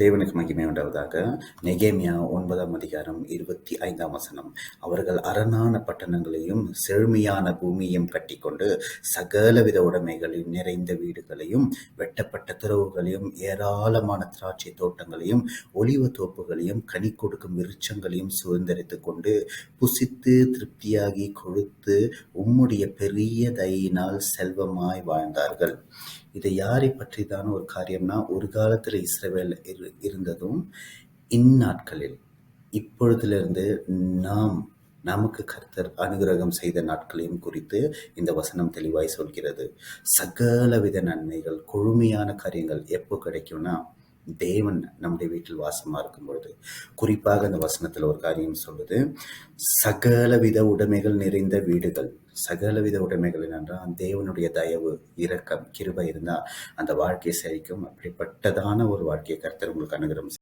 தேவனுக்கு மகிமை உண்டாவதாக. நெகேமியா ஒன்பதாம் அதிகாரம் இருபத்தி ஐந்தாம் வசனம். அவர்கள் அரணான பட்டணங்களையும் செழுமையான பூமியையும் கட்டிக்கொண்டு சகலவித உடைமைகளையும் நிறைந்த வீடுகளையும் வெட்டப்பட்ட துறவுகளையும் ஏராளமான திராட்சை தோட்டங்களையும் ஒளிவ தோப்புகளையும் கனி கொடுக்கும் விருட்சங்களையும் சுதந்திரித்து கொண்டு புசித்து திருப்தியாகி கொழுத்து உம்முடைய பெரிய தயினால் செல்வமாய் வாழ்ந்தார்கள். இது யாரை பற்றிதான ஒரு காரியம்னா ஒரு காலத்தில் இஸ்ரேவேல் இரு இருந்ததும் இந்நாட்களில். இப்பொழுதிலிருந்து நாம் நமக்கு கர்த்தர் அனுகிரகம் செய்த நாட்களையும் குறித்து இந்த வசனம் தெளிவாய் சொல்கிறது. சகலவித நன்மைகள் கொழுமையான காரியங்கள் எப்போ கிடைக்கும்னா தேவன் நம்முடைய வீட்டில் வாசமா இருக்கும் பொழுது குறிப்பாக அந்த வசனத்தில் ஒரு காரியம் சொல்லுது சகலவித உடைமைகள் நிறைந்த வீடுகள். சகலவித உடைமைகள் என்னென்றால் தேவனுடைய தயவு இரக்கம் கிருபை இருந்தால் அந்த வாழ்க்கையை சரிக்கும் அப்படிப்பட்டதான ஒரு வாழ்க்கையை கர்த்தர் உங்களுக்கு அனுகிரம்